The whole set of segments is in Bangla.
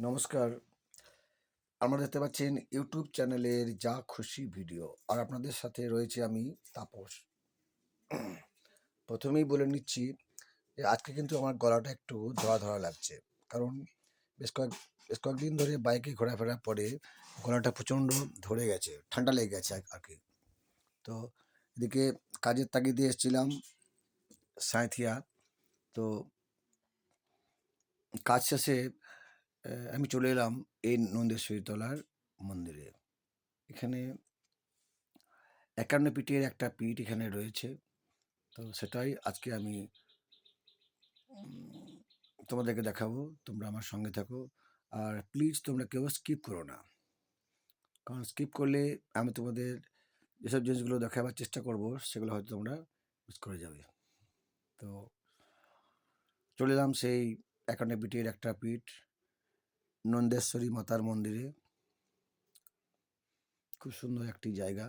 নমস্কার। আমরা দেখতে পাচ্ছেন ইউটিউব চ্যানেলের যা খুশি ভিডিও। আর আপনাদের সাথে রয়েছে আমি, তাপস। প্রথমেই বলে নিচ্ছি যে, আজকে কিন্তু আমার গলাটা একটু ধরা ধরা লাগছে। কারণ বেশ কয়েক, বেশ কয়েকদিন ধরে বাইকে ঘোরাফেরার পরে গলাটা প্রচণ্ড ধরে গেছে, ঠান্ডা লেগে গেছে আর- কি। তো এদিকে কাজের তাগিদে এসেছিলাম সাঁথিয়া। তো কাজ শেষে আমি চলে এলাম এই নন্দেশ্বরী তলার মন্দিরে। এখানে একান্ন পিঠের একটা পিঠ এখানে রয়েছে। তো সেটাই আজকে আমি তোমাদেরকে দেখাবো। তোমরা আমার সঙ্গে থাকো। আর প্লিজ তোমরা কেউ স্কিপ করো না। কারণ স্কিপ করলে আমি তোমাদের যেসব জিনিসগুলো দেখাবার চেষ্টা করব, সেগুলো হয়তো তোমরা মিস করে যাবে। তো চলে এলাম সেই একান্ন পিঠের একটা পিঠ। নন্দেশ্বরী মাতার মন্দিরে। খুব সুন্দর একটি জায়গা।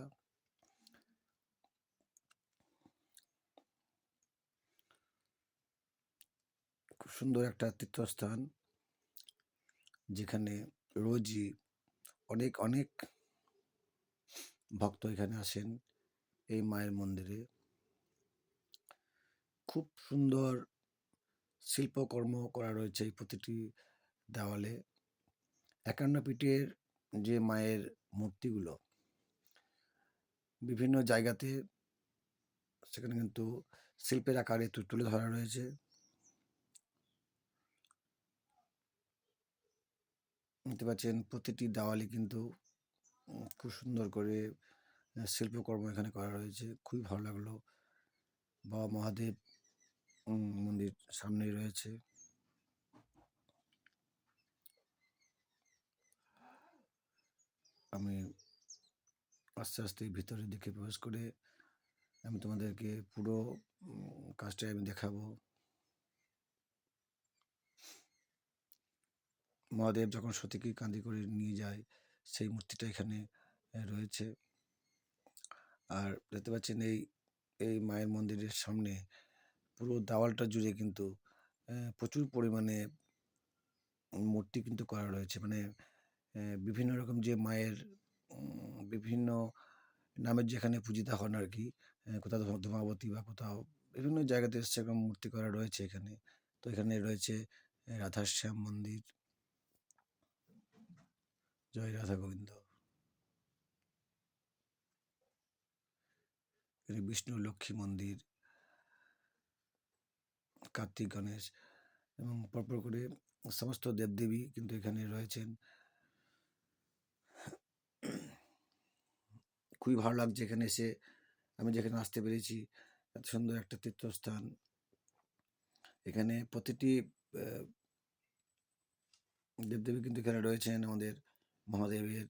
খুব সুন্দর একটা তীর্থস্থান, যেখানে রোজই অনেক অনেক ভক্ত এখানে আসেন এই মায়ের মন্দিরে। খুব সুন্দর শিল্পকর্ম করা রয়েছে এই প্রতিটি দেওয়ালে। একান্ন পিঠের যে মায়ের মূর্তিগুলো, বিভিন্ন জায়গাতে সেখানে কিন্তু শিল্পের আকারে তুলে ধরা রয়েছে। দেখতে পাচ্ছেন প্রতিটি দেওয়ালে কিন্তু খুব সুন্দর করে শিল্পকর্ম এখানে করা রয়েছে। খুবই ভালো লাগল। বাবা মহাদেব মন্দির সামনেই রয়েছে। আমি আস্তে আস্তে ভিতরের দিকে প্রবেশ করে আমি তোমাদেরকে পুরো কাজটাই আমি দেখাবো। মহাদেব যখন সতীকে কান্দি করে নিয়ে যায়, সেই মূর্তিটা এখানে রয়েছে। আর দেখতে পাচ্ছেন এই এই মায়ের মন্দিরের সামনে পুরো দেওয়ালটা জুড়ে কিন্তু প্রচুর পরিমাণে মূর্তি কিন্তু করা রয়েছে। মানে বিভিন্ন রকম যে মায়ের বিভিন্ন নামের যেখানে পূজিতা হন আর কি কোথাও ধূমাবতী বা কোথাও বিভিন্ন জায়গাতে সেরকম মূর্তি করা রয়েছে এখানে। তো এখানে রয়েছে রাধাশ্যাম মন্দির। জয় রাধা গোবিন্দ। এখানে বিষ্ণু লক্ষ্মী মন্দির। কার্তিক গণেশ। এবং পরপর করে সমস্ত দেবদেবী কিন্তু এখানে রয়েছেন। খুবই ভালো লাগছে এখানে এসে। আমি যেখানে আসতে পেরেছি, এত সুন্দর একটা তীর্থস্থান। এখানে প্রতিটি দেবদেবী কিন্তু এখানে রয়েছেন, আমাদের মহাদেবের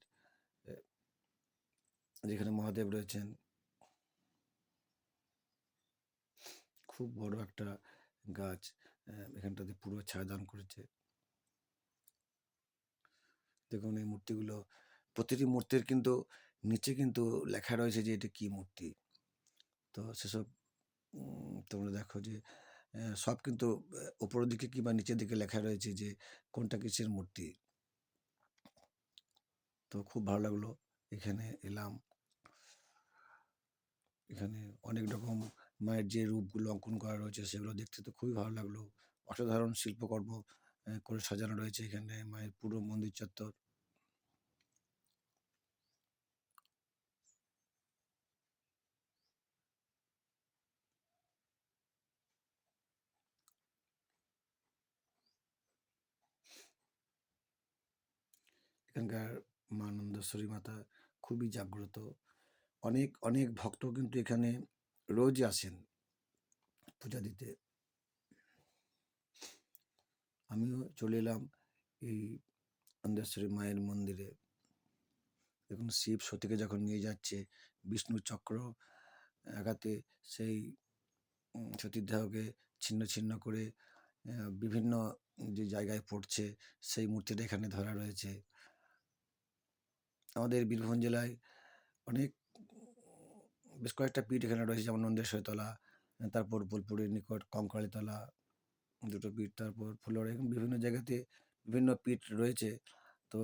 যেখানে মহাদেব রয়েছেন। খুব বড় একটা গাছ এখানটাতে পুরো ছায়াদান করেছে। দেখুন এই মূর্তিগুলো, প্রতিটি মূর্তির কিন্তু নিচে কিন্তু লেখা রয়েছে যে, এটা কি মূর্তি? তো সেসব তোমরা দেখো যে সব কিন্তু উপরের দিকে কিংবা নিচের দিকে লেখা রয়েছে যে, কোনটা কিসের মূর্তি? তো খুব ভালো লাগল এখানে এলাম। এখানে অনেক রকম মায়ের যে রূপগুলো অঙ্কন করা রয়েছে সেগুলো দেখতে তো খুবই ভালো লাগল। অসাধারণ শিল্পকর্ম করে সাজানো রয়েছে এখানে মায়ের পুরো মন্দির চত্বর। এখানকার মা নন্দেশ্বরী মাতা খুবই জাগ্রত। অনেক অনেক ভক্ত কিন্তু এখানে রোজই আসেন পূজা দিতে। আমিও চলে এলাম এই নন্দেশ্বরী মায়ের মন্দিরে। দেখুন শিব সতীকে যখন নিয়ে যাচ্ছে বিষ্ণু চক্র আঘাতে সেই উম, সতীর দেহকে ছিন্ন ছিন্ন করে বিভিন্ন যে জায়গায় পড়ছে সেই মূর্তিটা এখানে ধরা রয়েছে। আমাদের বীরভূম জেলায় অনেক বেশ কয়েকটা পিঠ এখানে রয়েছে, যেমন নন্দেশ্বরী তলা, তারপর বোলপুরের নিকট কঙ্কালীতলা দুটো পিঠ, তারপর ফুলর এরকম বিভিন্ন জায়গাতে বিভিন্ন পিঠ রয়েছে। তো